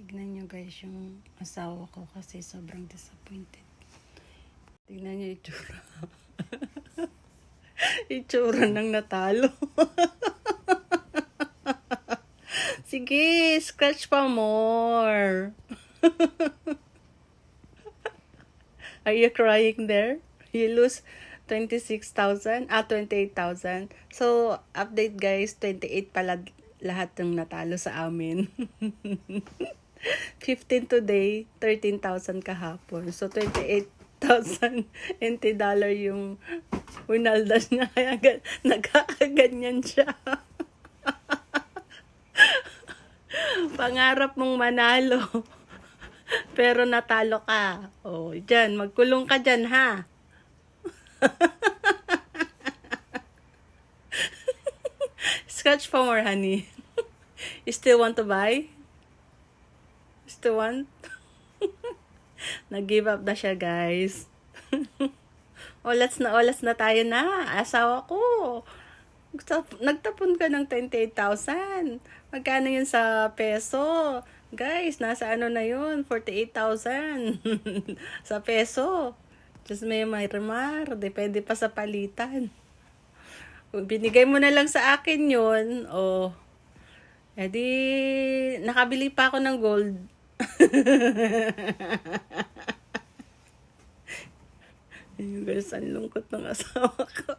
Tignan nyo guys yung asawa ko kasi sobrang disappointed. Tignan nyo itsura. itsura ng natalo. Sige, scratch pa more. Are you crying there? You lose 26,000, ah, 28,000. So, update guys, 28 pala lahat ng natalo sa amin. 15 today, 13,000 kahapon. So, 28,000 NT dollar yung winaldas niya. Kaya ga- nagkakaganyan siya. Pangarap mong manalo. Pero natalo ka. Oh, dyan, magkulong ka dyan, ha? Scratch for more, honey. You still want to buy? Still want? Nag-give up na siya, guys. olas na olas na tayo na. Asawa ko. Tap- Nagtapon ka ng 28,000. Magkano yun sa peso? Guys, nasa ano na yun? 48,000. sa peso. Diyos may may remar. Depende pa sa palitan. Binigay mo na lang sa akin yun, oh, edi, nakabili pa ako ng gold. Ayun guys, ang lungkot ng asawa ko.